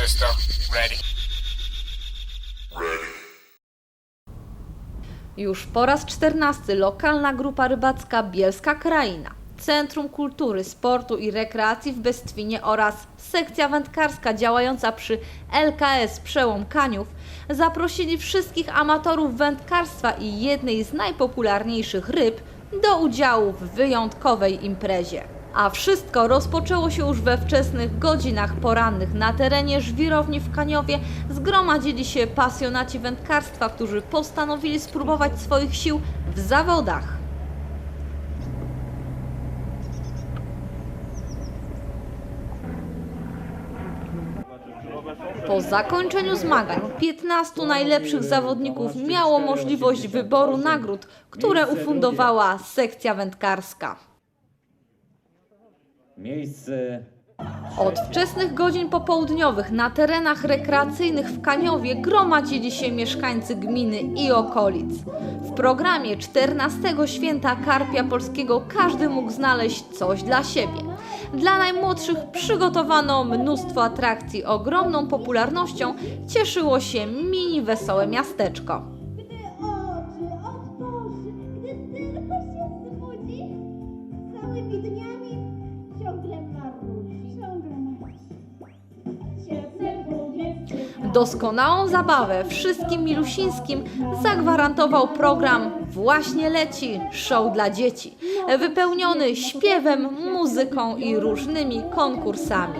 system. Ready. Już po raz czternasty lokalna grupa rybacka Bielska Kraina, Centrum Kultury, Sportu i Rekreacji w Bestwinie oraz sekcja wędkarska działająca przy LKS Przełom Kaniów zaprosili wszystkich amatorów wędkarstwa i jednej z najpopularniejszych ryb do udziału w wyjątkowej imprezie. A wszystko rozpoczęło się już we wczesnych godzinach porannych. Na terenie żwirowni w Kaniowie zgromadzili się pasjonaci wędkarstwa, którzy postanowili spróbować swoich sił w zawodach. Po zakończeniu zmagań 15 najlepszych zawodników miało możliwość wyboru nagród, które ufundowała sekcja wędkarska. Miejsce Od wczesnych godzin popołudniowych na terenach rekreacyjnych w Kaniowie gromadzili się mieszkańcy gminy i okolic. W programie 14 święta Karpia Polskiego każdy mógł znaleźć coś dla siebie. Dla najmłodszych przygotowano mnóstwo atrakcji. Ogromną popularnością cieszyło się mini wesołe miasteczko. Gdy oczy otworzy, gdy tylko się zbudzi, całymi dniami Doskonałą zabawę wszystkim milusińskim zagwarantował program Właśnie leci show dla dzieci, wypełniony śpiewem, muzyką i różnymi konkursami.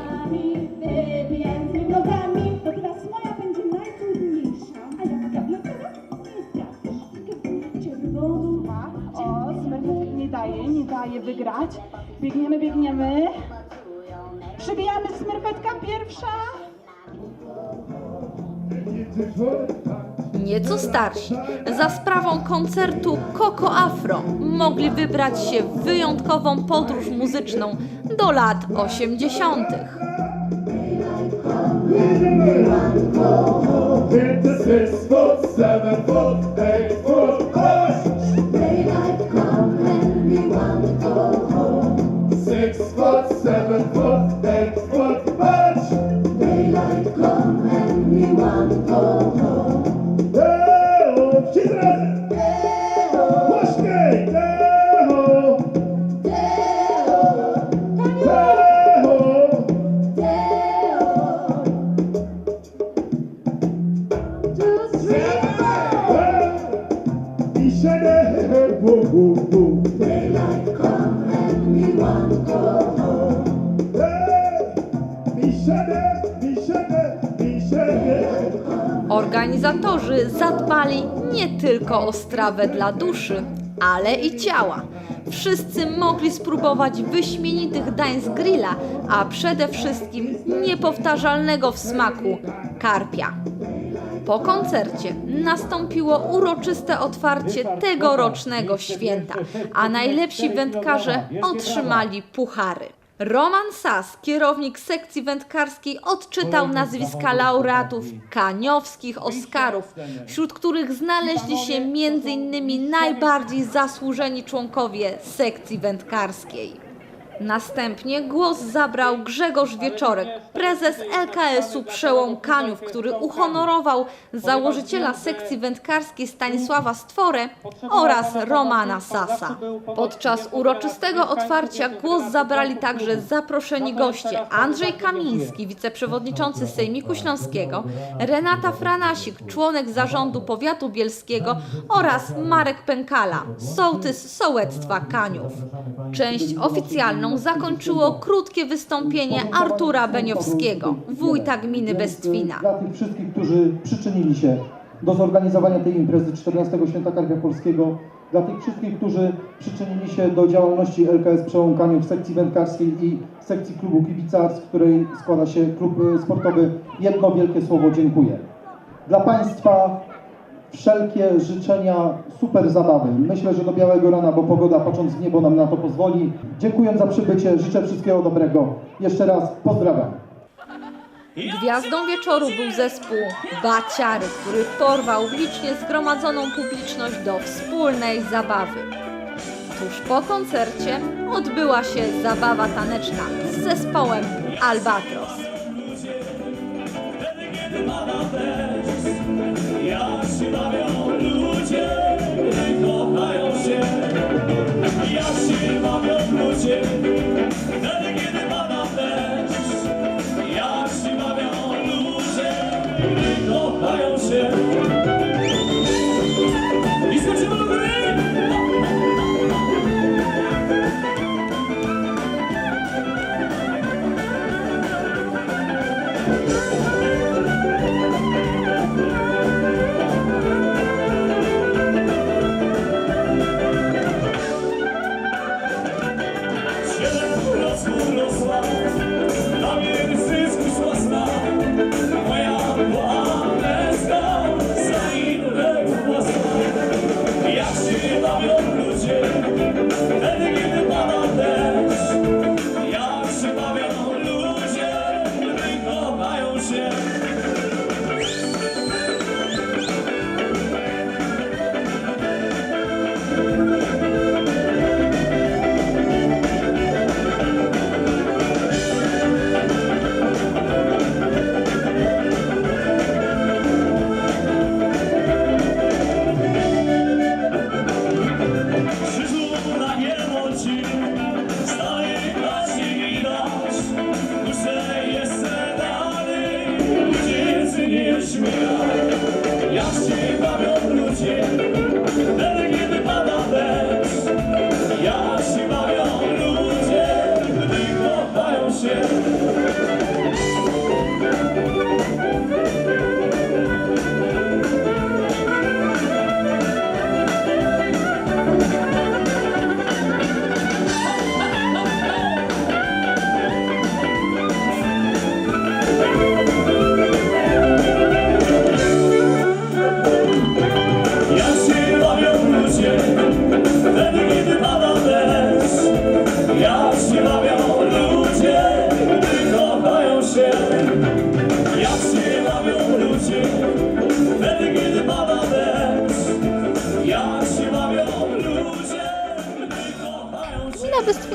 Nie daje, wygrać. Biegniemy, biegniemy. Przybijamy smerfetka pierwsza. Nieco starsi, za sprawą koncertu Coco Afro, mogli wybrać się w wyjątkową podróż muzyczną do lat 80. Hit the six foot, seven foot, Organizatorzy zadbali nie tylko o strawę dla duszy, ale i ciała. Wszyscy mogli spróbować wyśmienitych dań z grilla, a przede wszystkim niepowtarzalnego w smaku karpia. Po koncercie nastąpiło uroczyste otwarcie tegorocznego święta, a najlepsi wędkarze otrzymali puchary. Roman Sas, kierownik sekcji wędkarskiej, odczytał nazwiska laureatów kaniowskich Oscarów, wśród których znaleźli się m.in. najbardziej zasłużeni członkowie sekcji wędkarskiej. Następnie głos zabrał Grzegorz Wieczorek, prezes LKS-u Przełom Kaniów, który uhonorował założyciela sekcji wędkarskiej Stanisława Stworę oraz Romana Sasa. Podczas uroczystego otwarcia głos zabrali także zaproszeni goście Andrzej Kamiński, wiceprzewodniczący Sejmiku Śląskiego, Renata Franasik, członek zarządu powiatu bielskiego oraz Marek Pękala, sołtys sołectwa Kaniów. Część oficjalną zakończyło krótkie wystąpienie Artura Beniowskiego, wójta gminy Bestwina. Dla tych wszystkich, którzy przyczynili się do zorganizowania tej imprezy 14 Święta Karpia Polskiego, dla tych wszystkich, którzy przyczynili się do działalności LKS Przełąkaniu w sekcji wędkarskiej i sekcji klubu Kibica, z której składa się klub e, sportowy Jedno Wielkie Słowo Dziękuję. Dla Państwa wszelkie życzenia super zabawy. Myślę, że do białego rana, bo pogoda patrząc w niebo nam na to pozwoli. Dziękuję za przybycie, życzę wszystkiego dobrego. Jeszcze raz pozdrawiam. Gwiazdą wieczoru był zespół Baciary, który porwał licznie zgromadzoną publiczność do wspólnej zabawy. Tuż po koncercie odbyła się zabawa taneczna z zespołem Albatros. Jak się bawią ludzie, kochają się. Jak się bawią ludzie, wtedy kiedy pada deszcz, jak się bawią ludzie, kochają się. I skoczymy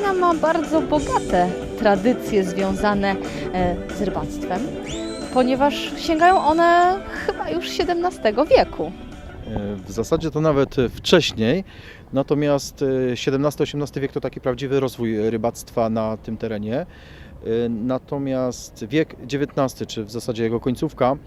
Bestwina ma bardzo bogate tradycje związane e, z rybactwem, ponieważ sięgają one chyba już XVII wieku. W zasadzie to nawet wcześniej, natomiast XVII-XVIII wiek to taki prawdziwy rozwój rybactwa na tym terenie. E, Natomiast wiek XIX, czy w zasadzie jego końcówka,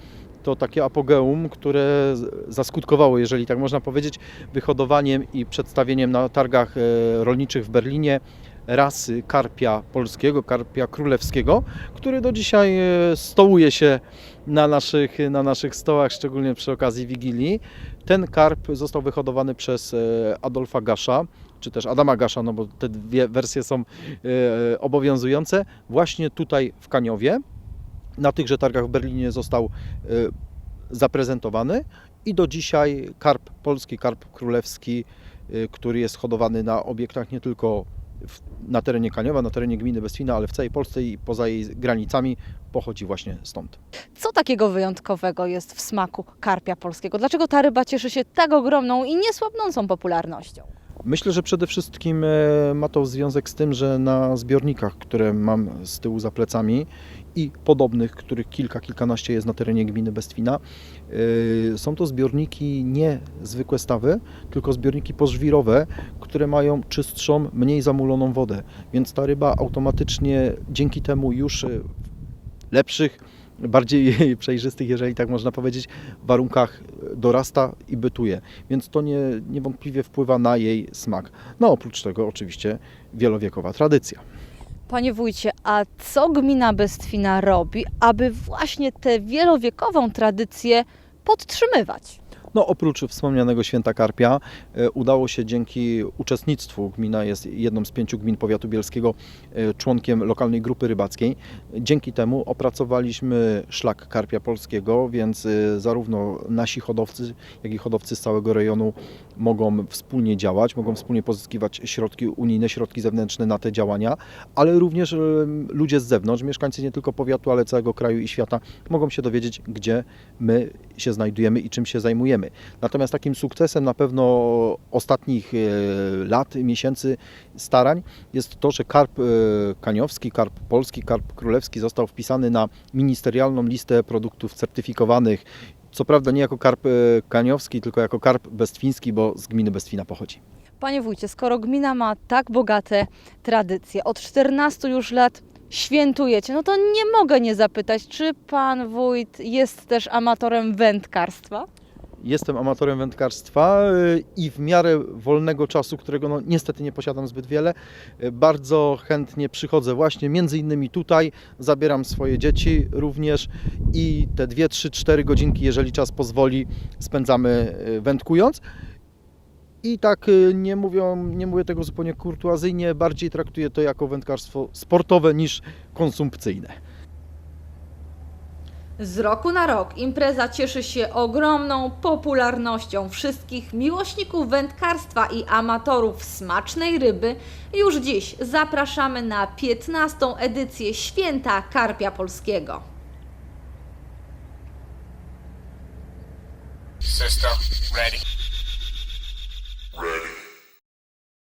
to takie apogeum, które zaskutkowało, jeżeli tak można powiedzieć, wyhodowaniem i przedstawieniem na targach e, rolniczych w Berlinie rasy karpia polskiego, karpia królewskiego, który do dzisiaj e, stołuje się na naszych, na naszych stołach, szczególnie przy okazji Wigilii. Ten karp został wyhodowany przez e, Adolfa Gasza, czy też Adama Gasza, no bo te dwie wersje są e, obowiązujące, właśnie tutaj w Kaniowie. Na tychże targach w Berlinie został zaprezentowany i do dzisiaj karp polski, karp królewski, który jest hodowany na obiektach nie tylko na terenie Kaniowa, na terenie gminy Bestwina, ale w całej Polsce i poza jej granicami pochodzi właśnie stąd. Co takiego wyjątkowego jest w smaku karpia polskiego? Dlaczego ta ryba cieszy się tak ogromną i niesłabnącą popularnością? Myślę, że przede wszystkim e, ma to związek z tym, że na zbiornikach, które mam z tyłu za plecami i podobnych, których kilka, kilkanaście jest na terenie gminy Bestwina, e, są to zbiorniki nie zwykłe stawy, tylko zbiorniki pożwirowe, które mają czystszą, mniej zamuloną wodę. Więc ta ryba automatycznie dzięki temu już e, w lepszych, bardziej przejrzystych, jeżeli tak można powiedzieć, warunkach dorasta i bytuje. Więc to nie, niewątpliwie wpływa na jej smak. No oprócz tego oczywiście wielowiekowa tradycja. Panie wójcie, a co gmina Bestwina robi, aby właśnie tę wielowiekową tradycję podtrzymywać? No oprócz wspomnianego święta Karpia e, udało się dzięki uczestnictwu, gmina jest jedną z pięciu gmin powiatu bielskiego, e, członkiem lokalnej grupy rybackiej. Dzięki temu opracowaliśmy szlak Karpia Polskiego, więc e, zarówno nasi hodowcy, jak i hodowcy z całego rejonu mogą wspólnie działać, mogą wspólnie pozyskiwać środki unijne, środki zewnętrzne na te działania, ale również ludzie z zewnątrz, mieszkańcy nie tylko powiatu, ale całego kraju i świata mogą się dowiedzieć, gdzie my się znajdujemy i czym się zajmujemy. Wiemy. Natomiast takim sukcesem na pewno ostatnich e, lat, miesięcy starań jest to, że karp e, kaniowski, karp polski, karp królewski został wpisany na ministerialną listę produktów certyfikowanych. Co prawda nie jako karp e, kaniowski, tylko jako karp bestwiński, bo z gminy Bestwina pochodzi. Panie wójcie, skoro gmina ma tak bogate tradycje, od 14 już lat świętujecie, no to nie mogę nie zapytać, czy pan wójt jest też amatorem wędkarstwa? Jestem amatorem wędkarstwa y, i w miarę wolnego czasu, którego no, niestety nie posiadam zbyt wiele, y, bardzo chętnie przychodzę właśnie między innymi tutaj, zabieram swoje dzieci również i te 2, 3, 4 godzinki, jeżeli czas pozwoli, spędzamy y, wędkując. I tak nie, mówią, nie mówię tego zupełnie kurtuazyjnie, bardziej traktuję to jako wędkarstwo sportowe niż konsumpcyjne. Z roku na rok impreza cieszy się ogromną popularnością wszystkich miłośników wędkarstwa i amatorów smacznej ryby. Już dziś zapraszamy na 15. edycję Święta Karpia Polskiego. System ready.